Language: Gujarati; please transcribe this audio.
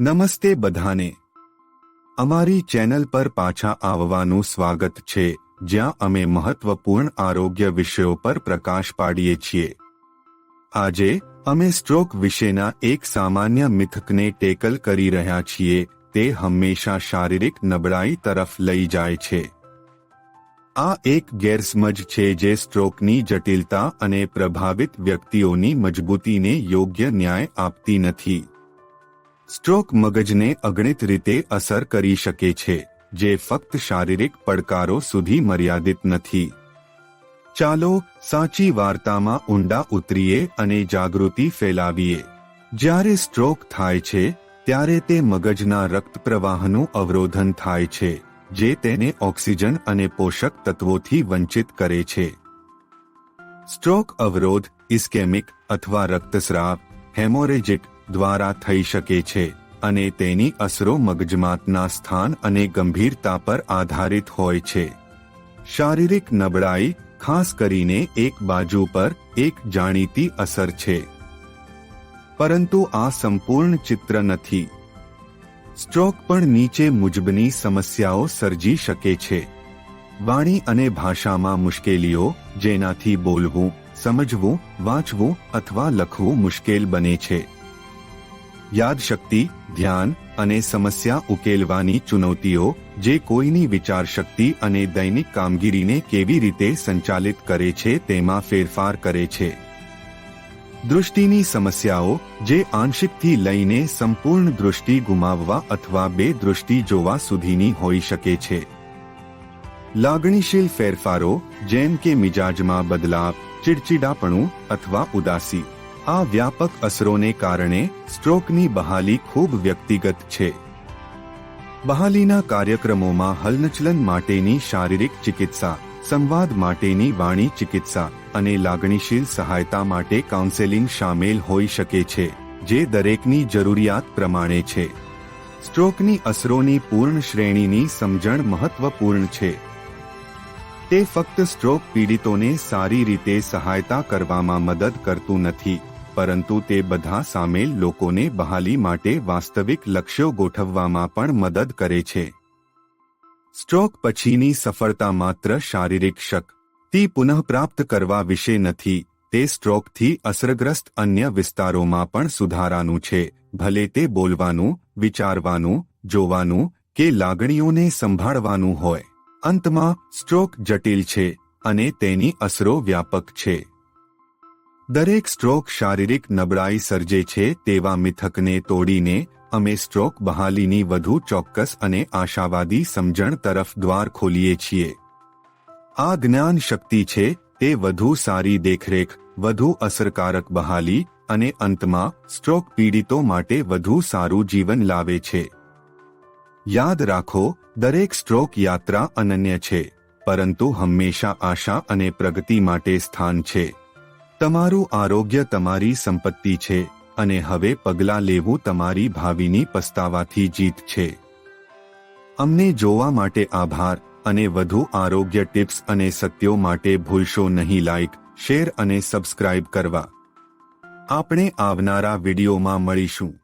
નમસ્તે બધાને. અમારી ચેનલ પર પાછા આવવાનું સ્વાગત છે, જ્યાં અમે મહત્વપૂર્ણ આરોગ્ય વિષયો પર પ્રકાશ પાડીએ છીએ. આજે, અમે સ્ટ્રોક વિશેના એક સામાન્ય મિથકને ટેકલ કરી રહ્યા છીએ, તે હંમેશા શારીરિક નબળાઈ તરફ લઈ જાય છે. આ એક ગેરસમજ છે જે સ્ટ્રોકની જટિલતા અને પ્રભાવિત વ્યક્તિઓની મજબૂતીને યોગ્ય ન્યાય આપતી નથી. સ્ટ્રોક મગજને અગણિત રીતે અસર કરી શકે છે, જે ફક્ત શારીરિક પડકારો સુધી મર્યાદિત નથી. ચાલો સાચી વાર્તામાં ઊંડા ઉતરીએ અને જાગૃતિ ફેલાવીએ. જ્યારે સ્ટ્રોક થાય છે, ત્યારે તે મગજના રક્ત પ્રવાહનું અવરોધન થાય છે, જે તેને ઓક્સિજન અને પોષક તત્વોથી વંચિત કરે છે. સ્ટ્રોક અવરોધ, ઇસ્કેમિક અથવા રક્તસ્રાવ, હેમોરેજિક દ્વારા થઈ શકે છે અને તેની અસરો મગજમાતના સ્થાન અને ગંભીરતા પર આધારિત હોય છે. શારીરિક નબળાઈ, ખાસ કરીને એક બાજુ પર એક જાણીતી અસર છે. પરંતુ આ સંપૂર્ણ ચિત્ર નથી. સ્ટ્રોક પણ નીચે મુજબની સમસ્યાઓ સર્જી શકે છે. વાણી અને ભાષામાં મુશ્કેલીઓ, જેનાથી બોલવું, સમજવું, વાંચવું અથવા લખવું મુશ્કેલ બને છે. યાદશક્તિ, ધ્યાન અને સમસ્યા ઉકેલવાની ચુનૌતીઓ જે કોઈની વિચારશક્તિ અને દૈનિક કામગીરીને કેવી રીતે સંચાલિત કરે છે તેમાં ફેરફાર કરે છે. દૃષ્ટિની સમસ્યાઓ જે આંશિકથી લઈને સંપૂર્ણ દૃષ્ટિ ગુમાવવા અથવા બે દૃષ્ટિ જોવા સુધીની હોઈ શકે છે. લાગણીશીલ ફેરફારો જેમ કે મિજાજમાં બદલાવ, ચિડચિડાપણું અથવા ઉદાસી. આ વ્યાપક અસરોને કારણે સ્ટ્રોકની બહાલી ખૂબ વ્યક્તિગત છે. બહાલીના કાર્યક્રમોમાં હલનચલન માટેની શારીરિક ચિકિત્સા, સંવાદ માટેની વાણી ચિકિત્સા અને લાગણીશીલ સહાયતા માટે કાઉન્સેલિંગ સામેલ હોઈ શકે છે, જે દરેકની જરૂરિયાત પ્રમાણે છે. સ્ટ્રોકની અસરોની પૂર્ણ શ્રેણીની સમજણ મહત્વપૂર્ણ છે. તે ફક્ત સ્ટ્રોક પીડિતોને સારી રીતે સહાયતા કરવામાં મદદ કરતું નથી. પરંતુ તે બધા સામેલ લોકોને બહાલી માટે વાસ્તવિક લક્ષ્યો ગોઠવવામાં પણ મદદ કરે છે. સ્ટ્રોક પછીની સફળતા માત્ર શારીરિક શક્તિ પુનઃપ્રાપ્ત કરવા વિશે નથી, તે સ્ટ્રોકથી અસરગ્રસ્ત અન્ય વિસ્તારોમાં પણ સુધારાનું છે, ભલે તે બોલવાનું, વિચારવાનું, જોવાનું કે લાગણીઓને સંભાળવાનું હોય. અંતમાં, સ્ટ્રોક જટિલ છે અને તેની અસરો વ્યાપક છે. દરેક સ્ટ્રોક શારીરિક નબળાઈ સર્જે છે તેવા મિથકને તોડીને અમે સ્ટ્રોક બહાલીની વધુ ચોક્કસ અને આશાવાદી સમજણ તરફ દ્વાર ખોલીએ છીએ. આ જ્ઞાન શક્તિ છે, તે વધુ સારી દેખરેખ, વધુ અસરકારક બહાલી અને અંતમાં સ્ટ્રોક પીડિતો માટે વધુ સારું જીવન લાવે છે. યાદ રાખો, દરેક સ્ટ્રોક યાત્રા અનન્ય છે, પરંતુ હંમેશા આશા અને પ્રગતિ માટે સ્થાન છે. તમારું આરોગ્ય તમારી સંપત્તિ છે, અને હવે પગલાં લેવું તમારી ભાવિની પસ્તાવાથી જીત છે. અમને જોવા માટે આભાર, અને વધુ આરોગ્ય ટિપ્સ અને સત્યો માટે ભૂલશો નહીં લાઇક શેર અને સબસ્ક્રાઇબ કરવા. આપણે આવનારા વિડીયોમાં મળીશું.